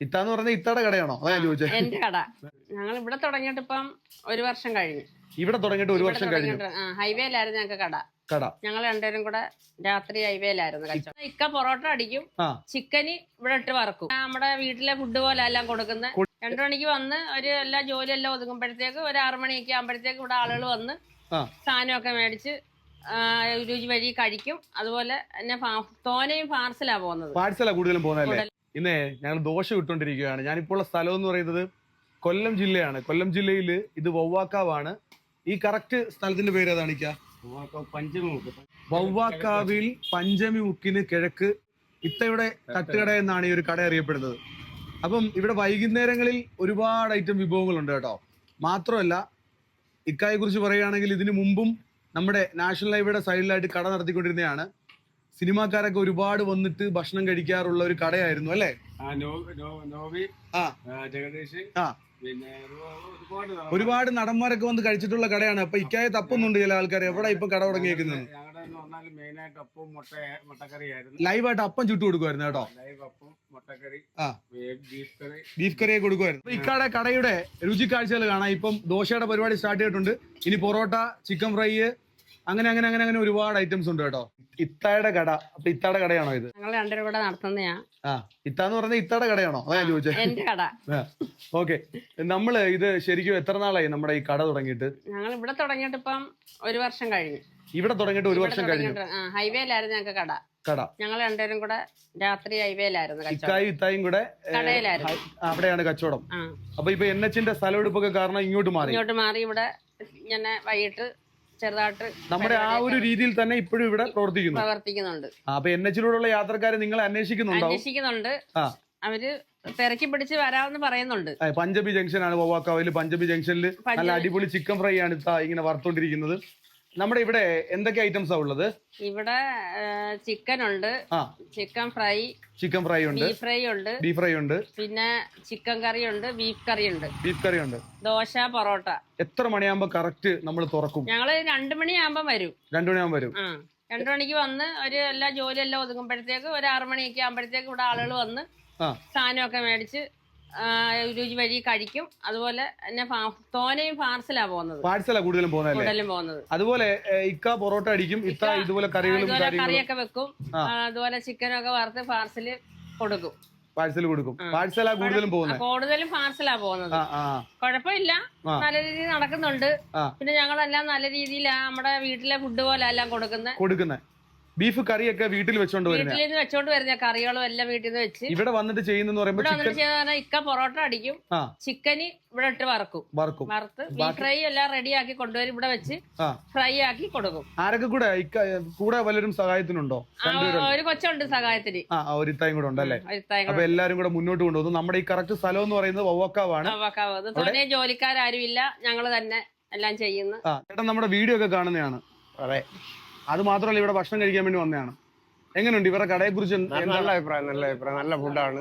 ഇത്താന്ന് പറഞ്ഞ ഇത്തയുടെ കടയാണോ? അതാ ഞാൻ ചോദിച്ചത് എന്റെ കട. ഞങ്ങൾ ഇവിടെ തുടങ്ങിയിട്ട് ഇപ്പം ഒരു വർഷം കഴിഞ്ഞു. ഇവിടെ തുടങ്ങിയിട്ട് ഒരു വർഷം കഴിഞ്ഞു. ആ, ഹൈവേയിലായിരുന്നു ഞങ്ങൾക്ക് കട. കട. ഞങ്ങൾ രണ്ടുപേരും കൂടെ രാത്രി ഹൈവേയിലായിരുന്നു കച്ചവടം. ഇക്ക പൊറോട്ട അടിക്കും ആ. ചിക്കന് ഇവിടെ ഇട്ട് വറക്കും. നമ്മുടെ വീട്ടിലെ ഫുഡ് പോലെ എല്ലാം കൊടുക്കുന്നത് രണ്ടു മണിക്ക് വന്ന് ഒരു എല്ലാ ജോലിയെല്ലാം ഒതുങ്ങുമ്പോഴത്തേക്ക് ഒരു ആറു മണിയൊക്കെ ആകുമ്പോഴത്തേക്ക് ഇവിടെ ആളുകൾ വന്ന് ആ. സാധനമൊക്കെ മേടിച്ച് ആ, രുചി വഴി കഴിക്കും. അതുപോലെ തന്നെ ഫാ- തോനെയും പാർസലാ പോകുന്നത്. പാഴ്സലാ കൂടുതലും പോകുന്നതല്ലേ? കൂടുതൽ. ഇന്നേ ഞങ്ങൾ ദോശ ഇട്ടുകൊണ്ടിരിക്കുകയാണ്. ഞാനിപ്പോൾ ഉള്ള സ്ഥലം എന്ന് പറയുന്നത് കൊല്ലം ജില്ലയാണ്. കൊല്ലം ജില്ലയിൽ ഇത് വവ്വാക്കാവാണ്. ഈ കറക്റ്റ് സ്ഥലത്തിന്റെ പേര് ഏതാണ് വവ്വാക്കാവിൽ പഞ്ചമി മുക്കിന് കിഴക്ക് ഇത്തയുടെ തട്ടുകട എന്നാണ് ഈ ഒരു കട അറിയപ്പെടുന്നത്. അപ്പം ഇവിടെ വൈകുന്നേരങ്ങളിൽ ഒരുപാട് ഐറ്റം വിഭവങ്ങളുണ്ട് കേട്ടോ. മാത്രമല്ല ഇക്കായെ കുറിച്ച് പറയുകയാണെങ്കിൽ ഇതിനു മുമ്പും നമ്മുടെ നാഷണൽ ഹൈവേയുടെ സൈഡിലായിട്ട് കട നടത്തിക്കൊണ്ടിരുന്നതാണ്. സിനിമാക്കാരൊക്കെ ഒരുപാട് വന്നിട്ട് ഭക്ഷണം കഴിക്കാറുള്ള ഒരു കടയായിരുന്നു അല്ലേ? ആ, ആ. ആ, ജഗദീഷ് ആ. പിന്നെ ഒരുപാട് നട- ഒരുപാട് നടന്മാരൊക്കെ വന്ന് കഴിച്ചിട്ടുള്ള കടയാണ്. അപ്പൊ ഇക്കായ തപ്പുന്നുണ്ട് ചില ആൾക്കാർ എവിടെ ഇപ്പൊ കട തുടങ്ങിയേക്കുന്നത്? ലൈവായിട്ട് അപ്പം ചുട്ടു കൊടുക്കുമായിരുന്നു കേട്ടോ. ബീഫ് കറി. ബീഫ് കറിയൊക്കെ കൊടുക്കുമായിരുന്നു ഇക്കാടെ കടയുടെ രുചി കാഴ്ചകൾ കാണാം. ഇപ്പം ദോശയുടെ പരിപാടി സ്റ്റാർട്ട് ചെയ്തിട്ടുണ്ട്. ഇനി പൊറോട്ട ചിക്കൻ ഫ്രൈ അങ്ങനെ അങ്ങനെ അങ്ങനെ അങ്ങനെ ഒരുപാട് ഐറ്റംസ് ഉണ്ട് കേട്ടോ. ഇത്തായുടെ കട. അപ്പൊ ഇത്താടെ കടയാണോ ഇത്? ഞങ്ങൾ രണ്ടുപേരും കൂടെ നടത്തുന്നതാ ആ ഇത്താന്ന് പറഞ്ഞ ഇത്താടെ കടയാണോ? അതാ ഞാൻ ചോദിച്ചത് എന്റെ കട. ഓക്കെ. നമ്മൾ ഇത് ശരിക്കും എത്ര നാളായി നമ്മുടെ ഈ കട തുടങ്ങിയിട്ട്? ഞങ്ങൾ ഇവിടെ തുടങ്ങിയിട്ട് ഇപ്പം ഒരു വർഷം കഴിഞ്ഞു. ഇവിടെ തുടങ്ങിയിട്ട് ഒരു വർഷം കഴിഞ്ഞു. തുടങ്ങിയിട്ട്, ആ, ഹൈവേയിലായിരുന്നു ഞങ്ങൾക്ക് കട. കട. ഞങ്ങൾ രണ്ടുപേരും കൂടെ രാത്രി ഹൈവേയിലായിരുന്നു കച്ചവടം. ഇക്കായും ഇത്തായും കൂടെ ഏ, കടയിലായിരുന്നു. അവിടെയാണ് കച്ചവടം. ആ. അപ്പൊ ഇപ്പൊ എൻ എച്ചിന്റെ സ്ഥലമെടുപ്പൊക്കെ കാരണം ഇങ്ങോട്ട് മാറി. ഇങ്ങോട്ട് മാറി ഇവിടെ ഇങ്ങനെ വൈകിട്ട് ചെറുതായിട്ട് നമ്മുടെ ആ ഒരു രീതിയിൽ തന്നെ ഇപ്പോഴും ഇവിടെ പ്രവർത്തിക്കുന്നു. പ്രവർത്തിക്കുന്നുണ്ട്. അപ്പൊ എൻ എച്ചിലൂടെയുള്ള യാത്രക്കാരെ നിങ്ങൾ അന്വേഷിക്കുന്നുണ്ടാവും അന്വേഷിക്കുന്നുണ്ട്. അവർ തിരക്കി പിടിച്ച് വരാമെന്ന് പറയുന്നുണ്ട്. പഞ്ചബി ജംഗ്ഷൻ ആണ് വവാക്കാവിൽ പഞ്ചബി ജംഗ്ഷനിൽ നല്ല അടിപൊളി ചിക്കൻ ഫ്രൈ ആണ് ഇങ്ങനെ വറുത്തോണ്ടിരിക്കുന്നത്. നമ്മുടെ ഇവിടെ എന്തൊക്കെ ഐറ്റംസ് ഐറ്റംസാ ഉള്ളത്? ഇവിടെ ചിക്കൻ ഉണ്ട് ചിക്കൻ ഫ്രൈ ചിക്കൻ ഫ്രൈ ഉണ്ട്. ബീഫ് ഫ്രൈ ഉണ്ട്. ബീഫ് ഫ്രൈ ഉണ്ട്. പിന്നെ ചിക്കൻ കറി ഉണ്ട് ബീഫ് കറി ഉണ്ട്. ബീഫ് കറി ഉണ്ട്. ദോശ പൊറോട്ട. എത്ര മണിയാകുമ്പോ കറക്റ്റ് നമ്മൾ തുറക്കും? ഞങ്ങൾ രണ്ടു മണിയാകുമ്പോ വരും. രണ്ടു മണിയാകുമ്പോ വരും. ആ. രണ്ടു മണിക്ക് വന്ന് ഒരു എല്ലാ ജോലിയെല്ലാം ഒതുങ്ങുമ്പോഴത്തേക്ക് ഒരു ആറു മണിയൊക്കെ ആകുമ്പോഴത്തേക്ക് ഇവിടെ ആളുകൾ വന്ന് ആ. സാധനമൊക്കെ മേടിച്ച് ആ, രുചി വഴി കഴിക്കും. അതുപോലെ തന്നെ തോനയും പാർസലാ പോകുന്നത്. പാഴ്സലാ കൂടുതലും പോകുന്നത് കൂടുതലും പോകുന്നത്. അതുപോലെ ഇക്ക പൊറോട്ട അടിക്കും ഇത്ത ഇതുപോലെ കറികളും അതുപോലെ കാര്യങ്ങളും. കറിയൊക്കെ വെക്കും. ആ. അതുപോലെ ചിക്കനൊക്കെ വറുത്ത് പാർസൽ കൊടുക്കും. പാഴ്സൽ കൊടുക്കും. പാഴ്സലാ കൂടുതലും പോകുന്നത്? കൂടുതലും പാർസലാ പോകുന്നത്. ആ ആ. കുഴപ്പമില്ല. നല്ല രീതിയിൽ നടക്കുന്നുണ്ട്. ആ. പിന്നെ ഞങ്ങളെല്ലാം നല്ല രീതിയിലാ നമ്മുടെ വീട്ടിലെ ഫുഡ് പോലെ എല്ലാം കൊടുക്കുന്നത് കൊടുക്കുന്നത് ബീഫ് കറിയൊക്കെ വീട്ടിൽ വെച്ചോണ്ട് വരുന്നത് വീട്ടിൽ നിന്ന് വെച്ചോണ്ട് വരുന്ന കറികളും എല്ലാം വീട്ടിൽ നിന്ന് വെച്ച്. ഇവിടെ വന്നിട്ട് ചെയ്യുന്നെന്ന് ഇവിടെ ചിക്കൻ ചെയ്താൽ ഇക്ക പൊറോട്ട അടിക്കും ആ. ചിക്കന് ഇവിടെ ഇട്ട് വറക്കും. വറക്കും. വറുത്ത് ബീഫ് ഫ്രൈ എല്ലാം റെഡി ആക്കി കൊണ്ടുവരും ഇവിടെ വെച്ച് ആ. ഫ്രൈ ആക്കി കൊടുക്കും. ആരൊക്കെ കൂടെ ഇക്ക കൂടെ വല്ലരും സഹായത്തിനുണ്ടോ? ആ, രണ്ടുപേരും ഒരു കൊച്ചുണ്ട് സഹായത്തിന്. ആ കൂടെ ഉണ്ടല്ലേ? അല്ലേ അപ്പൊ എല്ലാരും കൂടെ മുന്നോട്ട് കൊണ്ടുപോകുന്നു നമ്മുടെ ഈ കറക്റ്റ് സ്ഥലം എന്ന് പറയുന്നത് വവ്വക്കാവാണ്. തോനെ ജോലിക്കാരും ഇല്ല ഞങ്ങൾ തന്നെ എല്ലാം ചെയ്യുന്നു. ആ ചേട്ടൻ നമ്മുടെ വീഡിയോ ഒക്കെ കാണുന്നതാണ്. അതെ. അത് മാത്രമല്ല ഇവിടെ ഭക്ഷണം കഴിക്കാൻ വേണ്ടി വന്നതാണ്. എങ്ങനെയുണ്ട്? ഇവരുടെ കടയെ കുറിച്ച് നല്ല അഭിപ്രായം നല്ല അഭിപ്രായം നല്ല ഫുഡാണ്.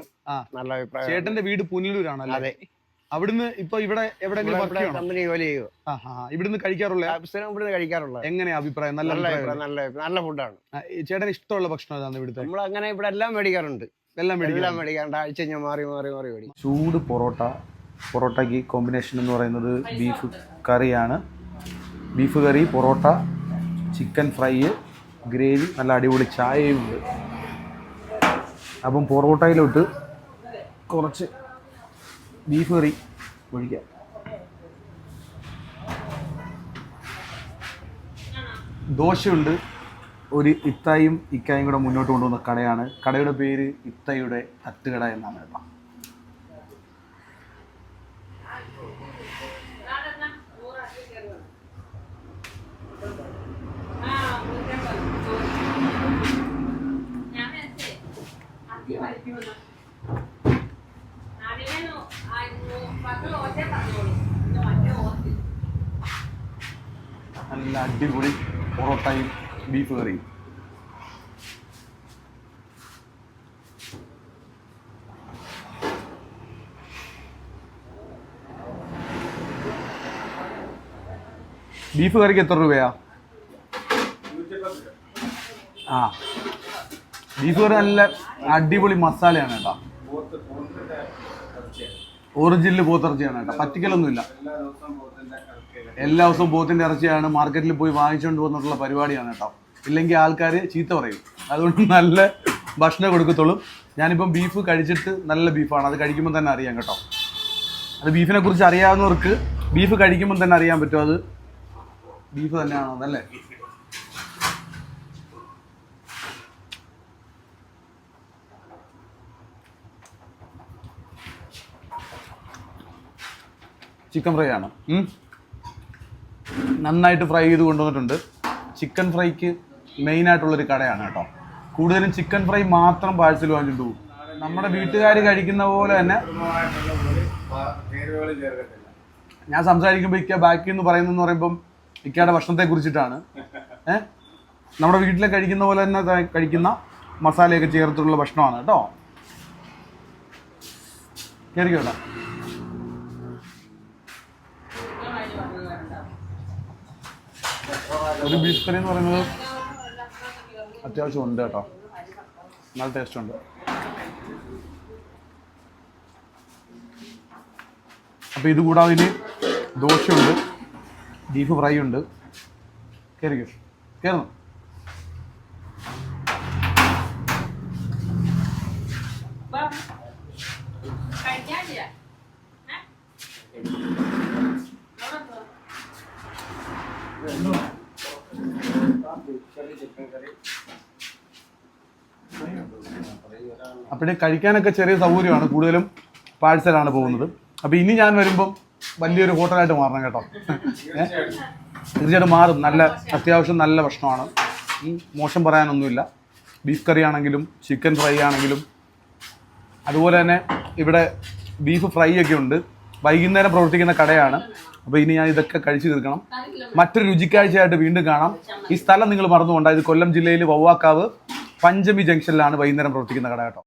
നല്ല അഭിപ്രായം. ചേട്ടന്റെ വീട് പുനലൂരാണ് അതെ. അവിടുന്ന് ഇപ്പൊ ഇവിടെ എവിടെയെങ്കിലും കമ്പനി ജോലി. ഇവിടുന്ന് കഴിക്കാറുള്ള? സ്ഥിരം ഇവിടുന്ന് കഴിക്കാറുള്ളത് എങ്ങനെയാ അഭിപ്രായം? നല്ല നല്ല നല്ല ഫുഡാണ്. ചേട്ടൻ ചേട്ടന് ഇഷ്ടമുള്ള ഭക്ഷണം ഏതാണ് ഇവിടുത്തെ? നമ്മൾ അങ്ങനെ ഇവിടെ എല്ലാം മേടിക്കാറുണ്ട്. എല്ലാം മേടിക്കാം എല്ലാം മേടിക്കാറുണ്ട്. ആഴ്ച കഴിഞ്ഞാൽ മാറി മാറി മാറി മേടിക്കും. ചൂട് പൊറോട്ട. പൊറോട്ടയ്ക്ക് കോമ്പിനേഷൻ എന്ന് പറയുന്നത് ബീഫ് കറിയാണ്. Beef curry parotta chicken fry gravy നല്ല അടിപൊളി ചായയും ഉണ്ട്. അപ്പം പൊറോട്ടയിലോട്ട് കുറച്ച് ബീഫ് കറി ഒഴിക്കാം. ദോശയുണ്ട്. ഒരു ഇത്തായും ഇക്കായും കൂടെ മുന്നോട്ട് കൊണ്ടുവന്ന കടയാണ്. കടയുടെ പേര് ഇത്തയുടെ തട്ടുകട എന്നാണ് കേട്ടോ. നല്ല അടിപൊളി പൊറോട്ടയും ബീഫ് കറിയും ബീഫ് കറിക്ക് എത്ര രൂപയാ? ആ. ബീഫ് കറി നല്ല അടിപൊളി മസാലയാണ് കേട്ടോ. ഒറിജിനൽ പോത്തിറച്ചിയാണ് കേട്ടോ. പറ്റിക്കലൊന്നുമില്ല. എല്ലാ ദിവസവും പോത്തിന്റെ ഇറച്ചിയാണ് മാർക്കറ്റിൽ പോയി വാങ്ങിച്ചുകൊണ്ട് വന്നിട്ടുള്ള പരിപാടിയാണ് കേട്ടോ. ഇല്ലെങ്കിൽ ആൾക്കാർ ചീത്ത പറയും. അതുകൊണ്ട് നല്ല ഭക്ഷണം കൊടുക്കത്തുള്ളൂ. ഞാനിപ്പം ബീഫ് കഴിച്ചിട്ട് നല്ല ബീഫാണ് അത് കഴിക്കുമ്പോൾ തന്നെ അറിയാം കേട്ടോ. അത് ബീഫിനെ കുറിച്ച് അറിയാവുന്നവർക്ക് ബീഫ് കഴിക്കുമ്പോൾ തന്നെ അറിയാൻ പറ്റും. അത് ബീഫ് തന്നെയാണോ അതല്ലേ? ചിക്കൻ ഫ്രൈ ആണ്. നന്നായിട്ട് ഫ്രൈ ചെയ്ത് കൊണ്ടുവന്നിട്ടുണ്ട്. ചിക്കൻ ഫ്രൈക്ക് മെയിൻ ആയിട്ടുള്ളൊരു കടയാണ് കേട്ടോ. കൂടുതലും ചിക്കൻ ഫ്രൈ മാത്രം പാഴ്സൽ വാങ്ങിച്ചിട്ട് പോകും. നമ്മുടെ വീട്ടുകാർ കഴിക്കുന്ന പോലെ തന്നെ ഞാൻ സംസാരിക്കുമ്പോൾ ഇക്ക ബാക്കി എന്ന് പറയുന്നതെന്ന് പറയുമ്പം ഇക്കയുടെ ഭക്ഷണത്തെ കുറിച്ചിട്ടാണ് ഏഹ് നമ്മുടെ വീട്ടിലെ കഴിക്കുന്ന പോലെ തന്നെ കഴിക്കുന്ന മസാലയൊക്കെ ചേർത്തുള്ള ഭക്ഷണമാണ് കേട്ടോ. കയറിക്കോട്ടെ ഒരു ബീഫ് കറി എന്ന് പറയുന്നത് അത്യാവശ്യം ഉണ്ട് കേട്ടോ. നല്ല ടേസ്റ്റ് ഉണ്ട്. അപ്പോൾ ഇത് കൂടാതെ ഇനി ദോശയുണ്ട് ബീഫ് ഫ്രൈ ഉണ്ട്. കയറിക്കോ കയറുന്നു അപ്പോഴേ കഴിക്കാനൊക്കെ ചെറിയ സൗകര്യമാണ്. കൂടുതലും പാഴ്സലാണ് പോകുന്നത്. അപ്പോൾ ഇനി ഞാൻ വരുമ്പം വലിയൊരു ഹോട്ടലായിട്ട് മാറണം കേട്ടോ? തീർച്ചയായിട്ടും മാറും. നല്ല അത്യാവശ്യം നല്ല ഭക്ഷണമാണ്. മോശം പറയാനൊന്നുമില്ല. ബീഫ് കറി ആണെങ്കിലും ചിക്കൻ ഫ്രൈ ആണെങ്കിലും. അതുപോലെ തന്നെ ഇവിടെ ബീഫ് ഫ്രൈ ഒക്കെ ഉണ്ട്. വൈകുന്നേരം പ്രവർത്തിക്കുന്ന കടയാണ്. അപ്പോൾ ഇനി ഞാൻ ഇതൊക്കെ കഴിച്ചു തീർക്കണം. മറ്റൊരു രുചിക്കാഴ്ചയായിട്ട് വീണ്ടും കാണാം. ഈ സ്ഥലം നിങ്ങൾ മറന്നുകൊണ്ടാ ഇത് കൊല്ലം ജില്ലയിൽ വവ്വാക്കാവ് പഞ്ചമി ജംഗ്ഷനിലാണ് വൈകുന്നേരം പ്രവർത്തിക്കുന്ന കട കേട്ടോ.